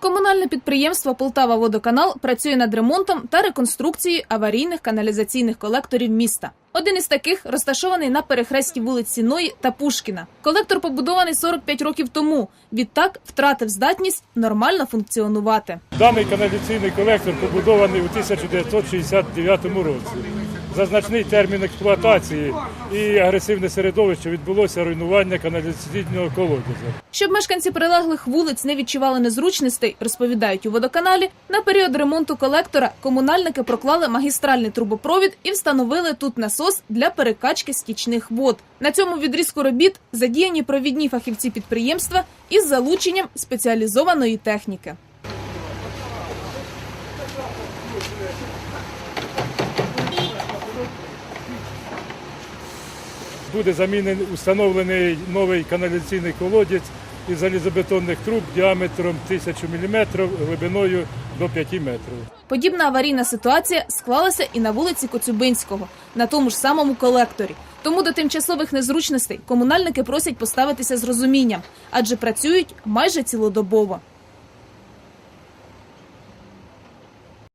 Комунальне підприємство Полтава Водоканал працює над ремонтом та реконструкцією аварійних каналізаційних колекторів міста. Один із таких розташований на перехресті вулиць Сіної та Пушкіна. Колектор побудований 45 років тому. Відтак втратив здатність нормально функціонувати. Даний каналізаційний колектор побудований у 1969 році. За значний термін експлуатації і агресивне середовище відбулося руйнування каналізаційного колодязя. Щоб мешканці прилеглих вулиць не відчували незручностей, розповідають у водоканалі. На період ремонту колектора комунальники проклали магістральний трубопровід і встановили тут насос для перекачки стічних вод. На цьому відрізку робіт задіяні провідні фахівці підприємства із залученням спеціалізованої техніки. Буде замінений установлений новий каналізаційний колодязь із залізобетонних труб діаметром 1000 мм, глибиною до 5 метрів. Подібна аварійна ситуація склалася і на вулиці Коцюбинського, на тому ж самому колекторі. Тому до тимчасових незручностей комунальники просять поставитися з розумінням, адже працюють майже цілодобово.